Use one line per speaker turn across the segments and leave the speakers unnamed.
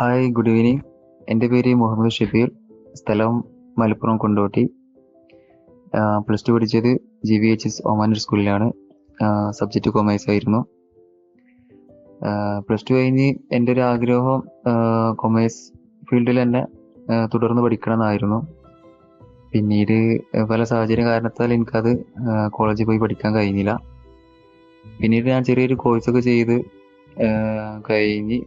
Hi good evening എന്റെ പേര് മുഹമ്മദ് ഷബീർ. സ്ഥലം മലപ്പുറം കൊണ്ടോട്ടി. പ്ലസ് ടു പഠിച്ചത് G V H S Omanoor സ്കൂളിലാണ് സബ്ജക്റ്റ് കൊമേഴ്സ് ആയിരുന്നു. പ്ലസ് ടു കഴിഞ്ഞ് എന്റെ ഒരു ആഗ്രഹം കൊമേഴ്സ് ഫീൽഡിൽ തന്നെ തുടർന്ന് പഠിക്കണം എന്നായിരുന്നു പിന്നീട് പല സാഹചര്യ കാരണത്താൽ എനിക്കത് കോളേജിൽ പോയി പഠിക്കാൻ കഴിഞ്ഞില്ല. പിന്നീട് ഞാൻ ചെറിയൊരു കോഴ്സൊക്കെ ചെയ്ത് കഴിഞ്ഞ്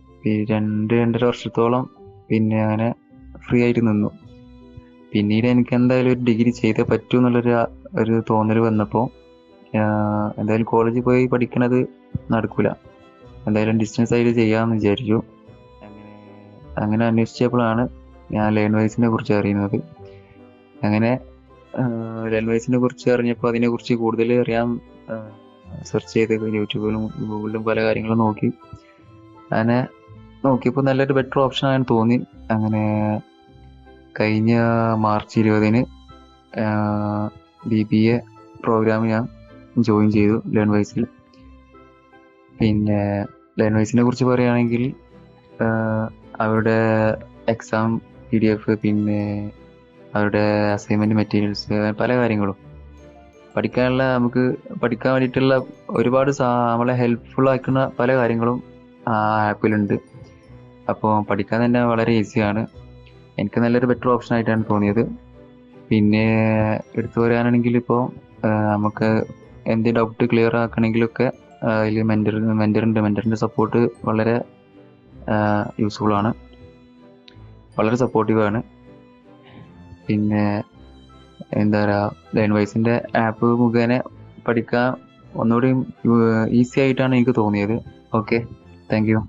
രണ്ട് രണ്ടര വർഷത്തോളം പിന്നെ അങ്ങനെ ഫ്രീ ആയിട്ട് നിന്നു. പിന്നീട് എനിക്ക് എന്തായാലും ഒരു ഡിഗ്രി ചെയ്തേ പറ്റൂ എന്നുള്ളൊരു ഒരു തോന്നൽ വന്നപ്പോൾ എന്തായാലും കോളേജിൽ പോയി പഠിക്കണത് നടക്കൂല. എന്തായാലും ഡിസ്റ്റൻസ് ആയിട്ട് ചെയ്യാമെന്ന് വിചാരിച്ചു. അങ്ങനെ അങ്ങനെ അന്വേഷിച്ചപ്പോഴാണ് ഞാൻ ലേൺ വൈസിനെ കുറിച്ച് അറിയുന്നത്. അങ്ങനെ ലേൺ വൈസിനെ കുറിച്ച് അറിഞ്ഞപ്പോൾ അതിനെക്കുറിച്ച് കൂടുതൽ അറിയാൻ സെർച്ച് ചെയ്ത് യൂട്യൂബിലും ഗൂഗിളിലും പല കാര്യങ്ങളും നോക്കി. അങ്ങനെ നോക്കിയപ്പോൾ നല്ലൊരു ബെറ്റർ ഓപ്ഷൻ ആണെന്ന് തോന്നി. അങ്ങനെ കഴിഞ്ഞ മാർച്ച് ഇരുപതിന് ബി ബി എ പ്രോഗ്രാം ഞാൻ ജോയിൻ ചെയ്തു ലേൺ വൈസിൽ പിന്നെ ലേൺ വൈസിനെ കുറിച്ച് പറയുകയാണെങ്കിൽ അവരുടെ എക്സാം പി ഡി എഫ് പിന്നെ അവരുടെ അസൈൻമെന്റ് മെറ്റീരിയൽസ് പല കാര്യങ്ങളും. പഠിക്കാനുള്ള നമുക്ക് പഠിക്കാൻ വേണ്ടിയിട്ടുള്ള ഒരുപാട് നമ്മളെ ഹെൽപ്ഫുൾ ആക്കുന്ന പല കാര്യങ്ങളും ആ ആപ്പിലുണ്ട് അപ്പോൾ പഠിക്കാൻ തന്നെ വളരെ ഈസിയാണ് എനിക്ക് നല്ലൊരു ബെറ്റർ ഓപ്ഷൻ ആയിട്ടാണ് തോന്നിയത്. പിന്നെ എടുത്തു പറയാനാണെങ്കിൽ ഇപ്പോൾ നമുക്ക് എന്ത് ഡൗട്ട് ക്ലിയർ ആക്കണമെങ്കിലൊക്കെ അതിൽ മെന്റർ മെന്ററുണ്ട് മെന്ററിന്റെ സപ്പോർട്ട് വളരെ യൂസ്ഫുൾ ആണ്. വളരെ സപ്പോർട്ടീവ് ആണ്. പിന്നെ എന്താ പറയുക ലേൺ വൈസിന്റെ ആപ്പ് മുഖേന പഠിക്കാൻ ഒന്നുകൂടി ഈസി ആയിട്ടാണ് എനിക്ക് തോന്നിയത്. Okay thank you